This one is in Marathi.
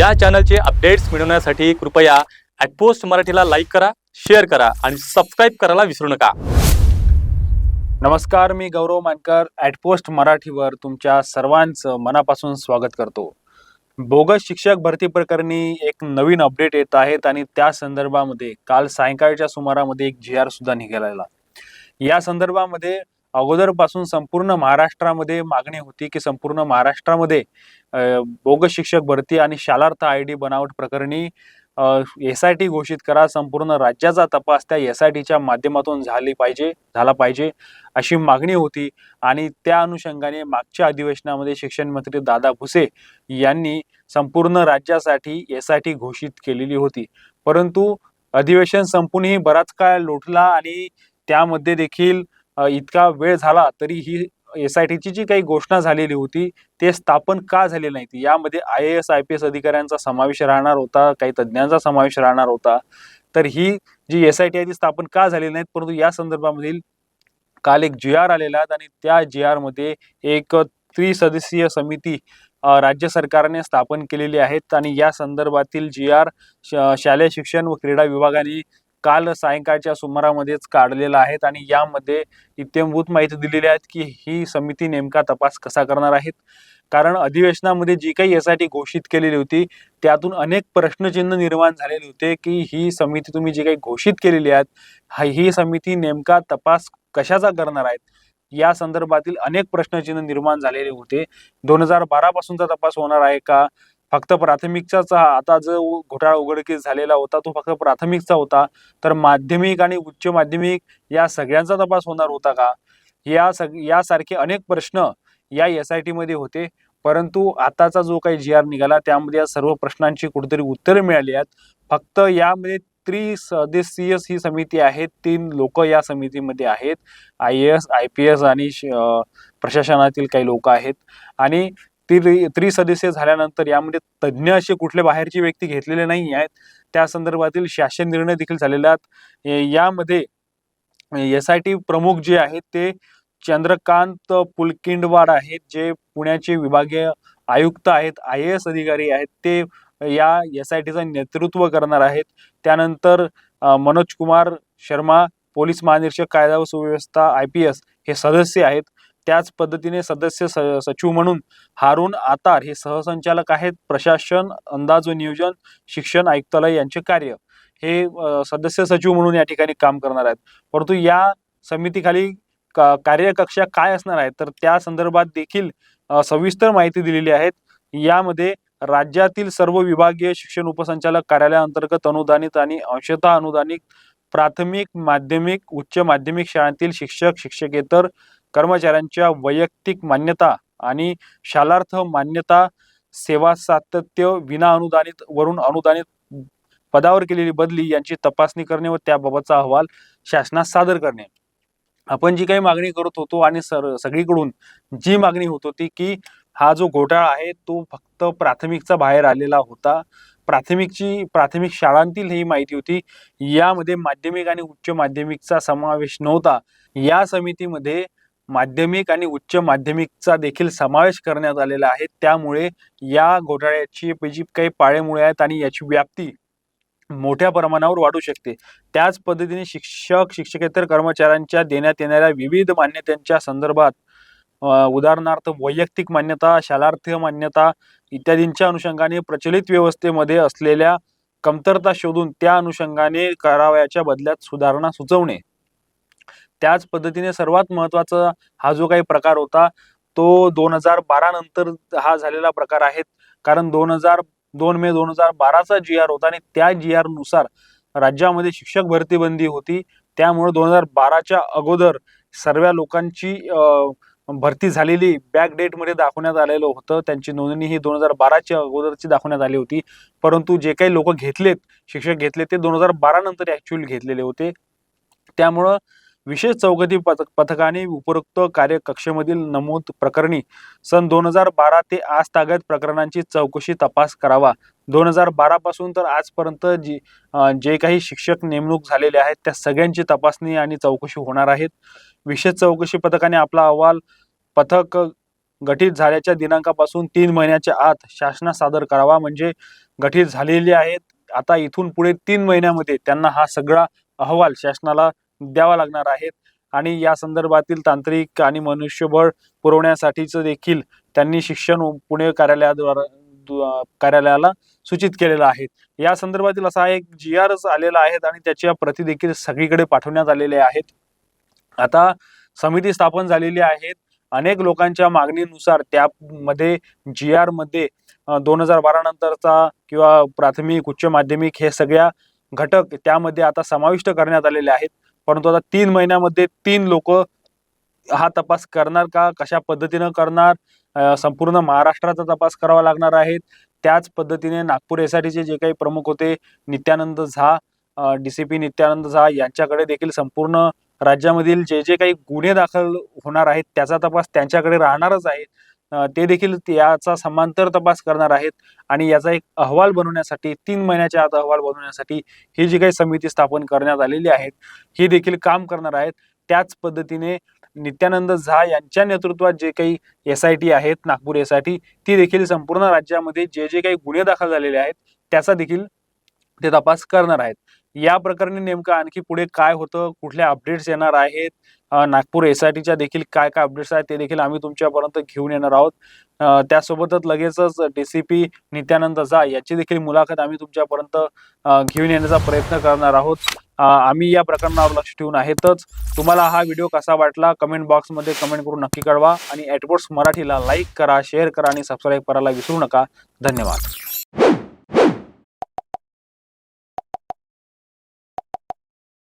या चॅनलचे अपडेट्स मिळवण्यासाठी कृपया ॲटपोस्ट मराठीला लाईक करा शेअर करा आणि सबस्क्राईब करायला विसरू नका. नमस्कार मी गौरव मानकर ॲटपोस्ट मराठीवर तुमच्या सर्वांचं मनापासून स्वागत करतो. बोगस शिक्षक भरती प्रकरणी एक नवीन अपडेट येत आहेत आणि त्या संदर्भामध्ये काल सायंकाळच्या सुमारामध्ये एक जी आर सुद्धा निघालेला. या संदर्भामध्ये अगोदरपासून संपूर्ण महाराष्ट्रामध्ये मागणी होती की संपूर्ण महाराष्ट्रामध्ये बोगस शिक्षक भरती आणि शालार्थ आय डी बनावट प्रकरणी एस आय टी घोषित करा संपूर्ण राज्याचा तपास त्या एस आय टीच्या माध्यमातून झाली पाहिजे झाला पाहिजे अशी मागणी होती. आणि त्या अनुषंगाने मागच्या अधिवेशनामध्ये शिक्षण मंत्री दादा भुसे यांनी संपूर्ण राज्यासाठी एस आय टी घोषित केलेली होती. परंतु अधिवेशन संपूनही बराच काळ लोटला आणि त्यामध्ये देखील इतका वेळ झाला तरी ही एस आय टीची जी काही घोषणा झालेली होती ते स्थापन का झाले नाहीत यामध्ये I A S I P S अधिकाऱ्यांचा समावेश राहणार होता काही तज्ज्ञांचा समावेश राहणार होता. तर ही जी एस आय टी आहे ती स्थापन का झालेली नाहीत? परंतु या संदर्भामधील काल एक जी आर आलेला आहे आणि त्या जी आरमध्ये एक त्रिसदस्यीय समिती राज्य सरकारने स्थापन केलेली आहेत. आणि या संदर्भातील जी आर शालेय शिक्षण व क्रीडा विभागाने काल सायंकाळच्या सुमारामध्येच काढलेला आहेत आणि यामध्ये इत्यंभूत माहिती दिलेली आहेत की ही समिती नेमका तपास कसा करणार आहेत. कारण अधिवेशनामध्ये जी काही यासाठी घोषित केलेली होती त्यातून अनेक प्रश्नचिन्ह निर्माण झालेले होते की ही समिती तुम्ही जी काही घोषित केलेली आहेत ही समिती नेमका तपास कशाचा करणार आहेत? या संदर्भातील अनेक प्रश्नचिन्ह निर्माण झालेले होते. दोन हजार बारा पासूनचा तपास होणार आहे का? फक्त प्राथमिकचाच हा. आता जो घोटाळा उघडकीस झालेला होता तो फक्त प्राथमिकचा होता. तर माध्यमिक आणि उच्च माध्यमिक या सगळ्यांचा तपास होणार होता का? या सग यासारखे अनेक प्रश्न या एस आय टीमध्ये होते. परंतु आताचा जो काही जी आर निघाला त्यामध्ये या सर्व प्रश्नांची कुठेतरी उत्तरे मिळाली आहेत. फक्त यामध्ये त्रिसदस्यीय ही समिती आहे. तीन लोक या समितीमध्ये आहेत. I A S I P S आणि श- प्रशासनातील काही लोक आहेत. आणि त्रि त्रिसदस्यीय झाल्यानंतर यामध्ये तज्ज्ञ असे कुठले बाहेरची व्यक्ती घेतलेले नाही आहेत. त्या संदर्भातील शासन निर्णय देखील झालेले आहेत यामध्ये एस आय टी प्रमुख जे आहेत ते चंद्रकांत पुलकिंडवाड आहेत जे पुण्याचे विभागीय आयुक्त आहेत आय ए एस अधिकारी आहेत. ते या एस आय टीचं नेतृत्व करणार आहेत. त्यानंतर मनोज कुमार शर्मा पोलीस महानिरीक्षक कायदा व सुव्यवस्था आय पी एस हे सदस्य आहेत. त्याच पद्धतीने सदस्य स- सचिव म्हणून हारून आतार हे सहसंचालक आहेत प्रशासन अंदाज व नियोजन शिक्षण आयुक्तालय यांचे कार्य. हे सदस्य सचिव म्हणून या ठिकाणी काम करणार आहेत. परंतु या समितीखाली का- कार्यकक्षा काय असणार आहे? तर त्या संदर्भात देखील सविस्तर माहिती दिलेली आहेत यामध्ये राज्यातील सर्व विभागीय शिक्षण उपसंचालक कार्यालयाअंतर्गत अनुदानित आणि अंशतः अनुदानित प्राथमिक माध्यमिक उच्च माध्यमिक शाळांतील शिक्षक शिक्षकेतर कर्मचाऱ्यांच्या वैयक्तिक मान्यता आणि शालार्थ मान्यता सेवा सातत्य विना अनुदानित वरून अनुदानित पदावर केलेली बदली यांची तपासणी करणे व त्याबाबतचा अहवाल शासनास सादर करणे. आपण जी काही मागणी करत होतो आणि सर सगळीकडून जी मागणी होत होती की हा जो घोटाळा आहे तो फक्त प्राथमिकचा बाहेर आलेला होता. प्राथमिकची प्राथमिक शाळांतील ही माहिती होती. यामध्ये माध्यमिक आणि उच्च माध्यमिकचा समावेश नव्हता. या समितीमध्ये माध्यमिक आणि उच्च माध्यमिकचा देखील समावेश करण्यात आलेला आहे. त्यामुळे या घोटाळ्याची जी काही पाळेमुळे आहेत आणि याची व्याप्ती मोठ्या प्रमाणावर वाढू शकते. त्याच पद्धतीने शिक्षक शिक्षकेतर कर्मचाऱ्यांच्या देण्यात येणाऱ्या विविध मान्यतांच्या संदर्भात उदाहरणार्थ वैयक्तिक मान्यता शालार्थ मान्यता इत्यादींच्या अनुषंगाने प्रचलित व्यवस्थेमध्ये असलेल्या कमतरता शोधून त्या अनुषंगाने करावयाच्या बदल्यात सुधारणा सुचवणे. त्याच पद्धतीने सर्वात महत्त्वाचा हा जो काही प्रकार होता तो दोन हजार बारा नंतर हा झालेला प्रकार आहे. कारण दोन हजार दोन मे दोन हजार बाराचा जी आर होता आणि त्या जी आरनुसार राज्यामध्ये शिक्षक भरती बंदी होती. त्यामुळे दोन हजार बाराच्या अगोदर सर्व लोकांची भरती झालेली बॅक डेटमध्ये दाखवण्यात आलेलं होतं. त्यांची नोंदणी ही दोन हजार बाराच्या अगोदरची दाखवण्यात आली होती. परंतु जे काही लोक घेतलेत शिक्षक घेतले ते दोन हजार बारा नंतर ऍक्च्युअली घेतलेले होते. त्यामुळं विशेष चौकटी पथकाने उपरोक्त कार्यकक्षेमधील नमूद प्रकरणी सन दोन हजार बारा ते आज तागत प्रकरणांची चौकशी तपास करावा. दोन हजार बारापासून तर आजपर्यंत जी जे काही शिक्षक नेमणूक झालेले आहेत त्या सगळ्यांची तपासणी आणि चौकशी होणार आहेत. विशेष चौकशी पथकाने आपला अहवाल पथक गठीत झाल्याच्या दिनांकापासून तीन महिन्याच्या आत शासनास सादर करावा म्हणजे गठीत झालेली आहेत. आता इथून पुढे तीन महिन्यामध्ये त्यांना हा सगळा अहवाल शासनाला द्यावा लागणार आहेत. आणि या संदर्भातील तांत्रिक आणि मनुष्यबळ पुरवण्यासाठीचं देखील त्यांनी शिक्षण पुणे कार्यालयाद्वारा कार्यालयाला सूचित केलेलं आहे. या संदर्भातील असा एक जी आर आलेला आहे आणि त्याच्या प्रती देखील सगळीकडे पाठवण्यात आलेले आहेत. आता समिती स्थापन झालेली आहेत. अनेक लोकांच्या मागणीनुसार त्यामध्ये जी आरमध्ये दोन हजार बारा नंतरचा किंवा प्राथमिक उच्च माध्यमिक हे सगळ्या घटक त्यामध्ये आता समाविष्ट करण्यात आलेले आहेत. परंतु आता तीन महिन्यामध्ये तीन लोक हा तपास करणार का? कशा पद्धतीनं करणार? संपूर्ण महाराष्ट्राचा तपास करावा लागणार आहे. त्याच पद्धतीने नागपूर एसआयटीचे जे काही प्रमुख होते नित्यानंद झा डी सी पी नित्यानंद झा यांच्याकडे देखील संपूर्ण राज्यामधील जे जे काही गुन्हे दाखल होणार आहेत त्याचा तपास त्यांच्याकडे राहणारच आहे. ते देखील याचा समांतर तपास करणार आहेत आणि याचा एक अहवाल बनवण्यासाठी तीन महिन्याच्या आत अहवाल बनवण्यासाठी ही जी काही समिती स्थापन करण्यात आलेली आहेत ही देखील काम करणार आहेत. त्याच पद्धतीने नित्यानंद झा यांच्या नेतृत्वात जे काही एस आय टी आहेत नागपूर एस आय टी ती देखील संपूर्ण राज्यामध्ये जे जे काही गुन्हे दाखल झालेले आहेत त्याचा देखील ते तपास करणार आहेत. या प्रकरणी नेमकं आणखी पुढे काय होतं कुठल्या अपडेट्स येणार आहेत नागपूर एस आय टीच्या देखील काय काय अपडेट्स आहेत ते देखील आम्ही तुमच्यापर्यंत घेऊन येणार आहोत. त्यासोबतच लगेचच डी सी पी नित्यानंद झा याची देखील मुलाखत आम्ही तुमच्यापर्यंत घेऊन येण्याचा प्रयत्न करणार आहोत. आम्ही या प्रकरणावर लक्ष ठेवून आहेतच. तुम्हाला हा व्हिडिओ कसा वाटला कमेंट बॉक्समध्ये कमेंट करून नक्की कळवा आणि ॲटबोर्ट्स मराठीला लाईक करा शेअर करा आणि सबस्क्राईब करायला विसरू नका. धन्यवाद.